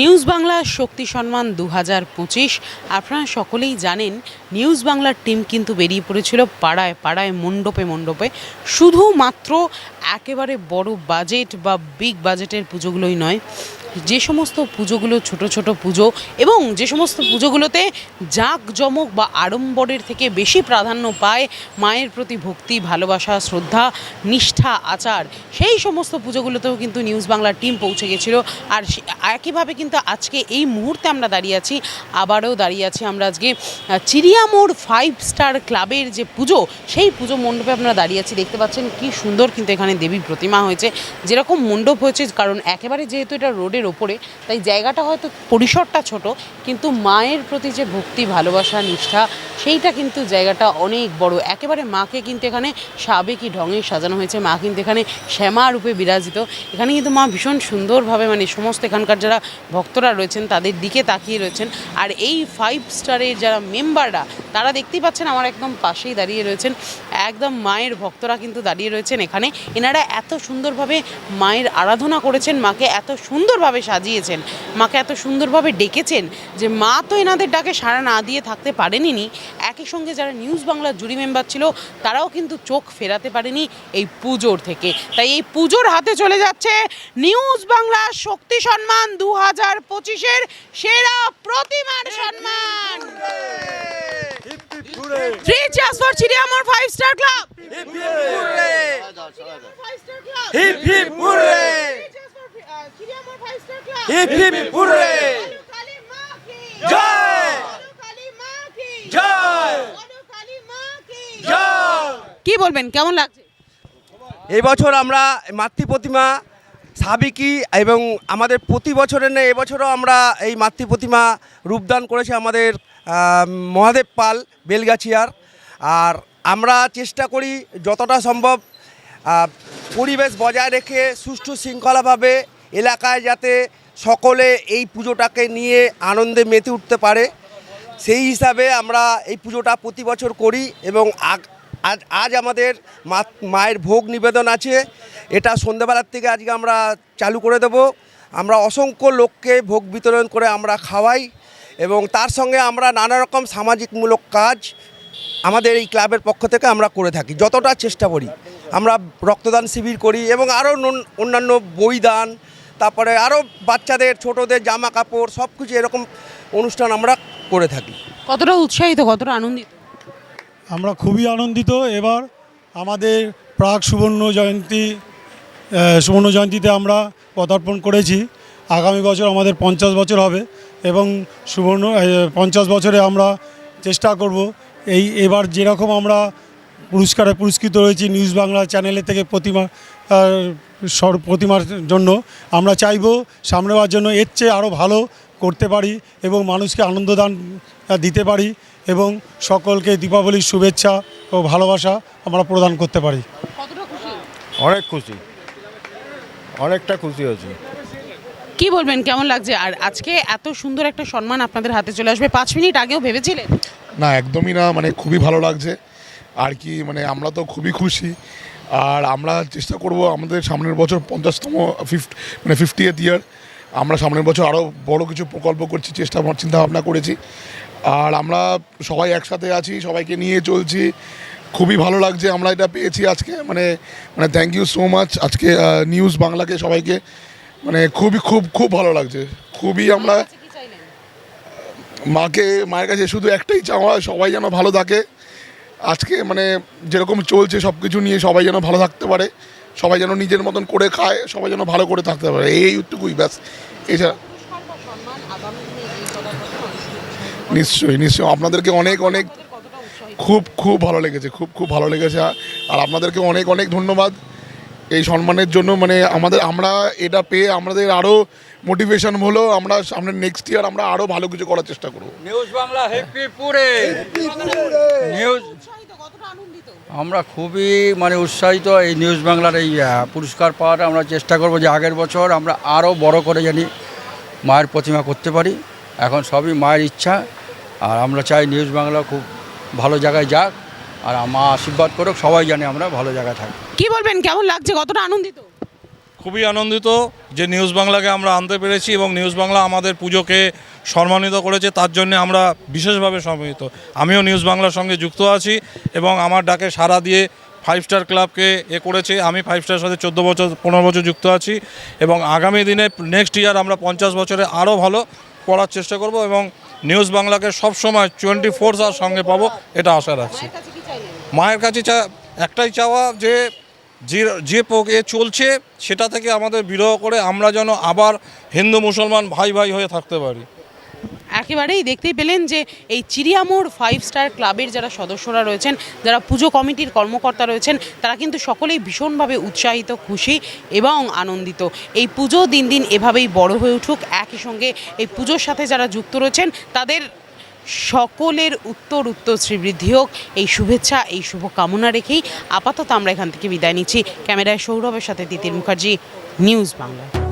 News Bangla, শক্তি সম্মান দু হাজার পঁচিশ। আপনারা সকলেই জানেন, নিউজ বাংলার টিম কিন্তু বেরিয়ে পড়েছিল পাড়ায় পাড়ায়, মণ্ডপে মণ্ডপে। শুধুমাত্র একেবারে বড় বাজেট বা বিগ বাজেটের পুজোগুলোই নয়। যে সমস্ত পুজোগুলো, ছোট ছোট পুজো এবং যে সমস্ত পুজোগুলোতে জাঁকজমক বা আড়ম্বরের থেকে বেশি প্রাধান্য পায় মায়ের প্রতি ভক্তি, ভালোবাসা, শ্রদ্ধা, নিষ্ঠা, আচার, সেই সমস্ত পুজোগুলোতেও কিন্তু নিউজ বাংলার টিম পৌঁছে গেছিল। আর একইভাবে কিন্তু আজকে এই মুহূর্তে আমরা দাঁড়িয়ে আছি, আবারও দাঁড়িয়ে আছি আমরা আজকে চিড়িয়ামোড় ফাইভ স্টার ক্লাবের যে পুজো, সেই পুজো মণ্ডপে আপনারা দাঁড়িয়ে আছি। দেখতে পাচ্ছেন কি সুন্দর কিন্তু এখানে দেবীর প্রতিমা হয়েছে, যেরকম মণ্ডপ হয়েছে, কারণ একেবারে যেহেতু এটা রোডের ওপরে, তাই জায়গাটা হয়তো পরিসরটা ছোট, কিন্তু মায়ের প্রতি যে ভক্তি, ভালোবাসা, নিষ্ঠা, সেইটা কিন্তু জায়গাটা অনেক বড়। একেবারে মাকে কিন্তু এখানে সাবেকি ঢঙে সাজানো হয়েছে। মা কিন্তু এখানে শ্যামা রূপে বিরাজিত। এখানে কিন্তু মা ভীষণ সুন্দরভাবে মানে সমস্ত এখানকার যারা ভক্তরা রয়েছেন, তাদের দিকে তাকিয়ে রয়েছেন। আর এই ফাইভ স্টারের যারা মেম্বাররা তারা দেখতেই পাচ্ছেন আমার একদম পাশেই দাঁড়িয়ে রয়েছেন। একদম মায়ের ভক্তরা কিন্তু দাঁড়িয়ে রয়েছেন এখানে। এনারা এত সুন্দরভাবে মায়ের আরাধনা করেছেন, মাকে এত সুন্দরভাবে সাজিয়েছেন, মাকে এত সুন্দরভাবে ডেকেছেন যে মা তো এনাদের ডাকে সাড়া না দিয়ে থাকতে পারেনি। একই সঙ্গে যারা নিউজ বাংলার জুরি মেম্বার ছিল, তারাও কিন্তু চোখ ফেরাতে পারেনি এই পুজোর থেকে। তাই এই পুজোর হাতে চলে যাচ্ছে নিউজ বাংলা শক্তি সম্মান দু হাজার পঁচিশের সেরা প্রতিমার সম্মান। Cheers for চিড়িয়ামোর five star club hip hip hurray hip hip hurray জয় জয় জয় কি বলবেন? কেমন লাগছে? এই বছর আমরা মাতৃ প্রতিমা সাবিকি এবং আমাদের প্রতি বছরের নেই এবছরও আমরা এই মাতৃ প্রতিমা রূপদান করেছে আমাদের মহাদেব পাল, বেলগাছিয়ার। আর আমরা চেষ্টা করি যতটা সম্ভব পরিবেশ বজায় রেখে সুষ্ঠু শৃঙ্খলাভাবে এলাকায় যাতে সকলে এই পুজোটাকে নিয়ে আনন্দে মেতে উঠতে পারে। সেই হিসাবে আমরা এই পুজোটা প্রতি বছর করি এবং আজ আজ আমাদের মায়ের ভোগ নিবেদন আছে। এটা সন্ধ্যেবেলার থেকে আজকে আমরা চালু করে দেব। আমরা অসংখ্য লোককে ভোগ বিতরণ করে আমরা খাওয়াই। এবং তার সঙ্গে আমরা নানা রকম সামাজিকমূলক কাজ আমাদের এই ক্লাবের পক্ষ থেকে আমরা করে থাকি যতটা চেষ্টা করি। আমরা রক্তদান শিবির করি এবং আরও নন- অন্যান্য বই দান তারপরে আরও বাচ্চাদের ছোটদের জামা কাপড় সব কিছু এরকম অনুষ্ঠান আমরা করে থাকি। কতটা উৎসাহিত কতটা আনন্দিত? আমরা খুবই আনন্দিত। এবার আমাদের প্রাক সুবর্ণ জয়ন্তী সুবর্ণ জয়ন্তীতে আমরা পদার্পণ করেছি। আগামী বছর আমাদের পঞ্চাশ বছর হবে। এবং সুবর্ণ পঞ্চাশ বছরে আমরা চেষ্টা করব এই এবার যেরকম আমরা পুরস্কারে পুরস্কৃত রয়েছি নিউজ বাংলা চ্যানেলের থেকে প্রতিমা সর প্রতিমার জন্য আমরা চাইব সামনেবার জন্য এর চেয়ে আরও ভালো করতে পারি এবং মানুষকে আনন্দদান দিতে পারি এবং সকলকে দীপাবলির শুভেচ্ছা ও ভালোবাসা আমরা প্রদান করতে পারি। অনেক খুশি। অনেকটা খুশি হয়েছি। কি বলবেন? কেমন লাগছে? আর আজকে এত সুন্দর একটা সম্মান আপনাদের হাতে চলে আসবে। পাঁচ মিনিট আগেও ভেবেছিলেন? না, একদমই না মানে খুবই ভালো লাগছে। আর কি মানে আমরা তো খুবই খুশি। আর আমরা চেষ্টা করব আমাদের সামনের বছর পঞ্চাশতম ফিফট মানে ফিফটি এথ ইয়ার। আমরা সামনের বছর আরও বড় কিছু প্রকল্প করছি, চেষ্টা চিন্তা ভাবনা করেছি। আর আমরা সবাই একসাথে আছি, সবাইকে নিয়ে চলছি। খুবই ভালো লাগছে, আমরা এটা পেয়েছি আজকে। মানে মানে থ্যাংক ইউ সো মাচ আজকে নিউজ বাংলাকে সবাইকে। মানে খুবই খুব খুব ভালো লাগছে। খুবই আমরা মাকে মায়ের কাছে শুধু একটাই চাওয়া সবাই যেন ভালো থাকে। আজকে মানে যেরকম চলছে সব কিছু নিয়ে সবাই যেন ভালো থাকতে পারে সবাই যেন নিজের মতন করে খায় সবাই যেন ভালো করে থাকতে পারে এইটুকুই ব্যাস। এছাড়া নিশ্চয়ই নিশ্চয়ই। আপনাদেরকে অনেক অনেক খুব খুব ভালো লেগেছে খুব খুব ভালো লেগেছে। আর আপনাদেরকে অনেক অনেক ধন্যবাদ। এই সম্মানের জন্য মানে আমাদের আমরা এটা পেয়ে আমাদের আরও মোটিভেশন হলো আমরা সামনের নেক্সট ইয়ার আমরা আরও ভালো কিছু করার চেষ্টা করব। নিউজ বাংলা হেপি পুরে নিউজ আমরা খুবই মানে উৎসাহিত এই নিউজ বাংলার এই পুরস্কার পাওয়াটা আমরা চেষ্টা করব যে আগের বছর আমরা আরও বড় করে জানি মায়ের প্রতিমা করতে পারি। এখন সবই মায়ের ইচ্ছা। আর আমরা চাই নিউজ বাংলা খুব ভালো জায়গায় যাক। আর মা আশীর্বাদ করুক সবাই জানে আমরা ভালো জায়গায় থাকি কি বলবেন? কেমন লাগছে? কতটা আনন্দিত? খুবই আনন্দিত যে নিউজ বাংলাকে আমরা আনতে পেরেছি এবং নিউজ বাংলা আমাদের পুজোকে সম্মানিত করেছে তার জন্য আমরা বিশেষভাবে সম্মানিত। আমিও নিউজ বাংলার সঙ্গে যুক্ত আছি এবং আমার ডাকে সাড়া দিয়ে ফাইভ স্টার ক্লাবকে এ করেছে। আমি ফাইভ স্টার সাথে চোদ্দ বছর পনেরো বছর যুক্ত আছি এবং আগামী দিনে নেক্সট ইয়ার আমরা পঞ্চাশ বছরে আরও ভালো করার চেষ্টা করব এবং নিউজ বাংলাকে সবসময় টোয়েন্টি ফোর আওয়ার সঙ্গে পাবো এটা আশা রাখছি। মায়ের কাছে চা একটাই চাওয়া যে যে যে পোকে চলছে সেটা থেকে আমাদের বিরহ করে আমরা যেন আবার হিন্দু মুসলমান ভাই ভাই হয়ে থাকতে পারি। একেবারেই দেখতেই পেলেন যে এই চিড়িয়ামোড় ফাইভ স্টার ক্লাবের যারা সদস্যরা রয়েছেন, যারা পুজো কমিটির কর্মকর্তা রয়েছেন, তারা কিন্তু সকলেই ভীষণভাবে উৎসাহিত, খুশি এবং আনন্দিত। এই পুজো দিন দিন এভাবেই বড় হয়ে উঠুক। একই সঙ্গে এই পুজোর সাথে যারা যুক্ত রয়েছেন, তাদের সকলের উত্তর উত্তর শ্রীবৃদ্ধি হোক। এই শুভেচ্ছা, এই শুভকামনা রেখেই আপাতত আমরা এখান থেকে বিদায় নিচ্ছি। ক্যামেরায় সৌরভের সাথে তিতির মুখার্জি, নিউজ বাংলা।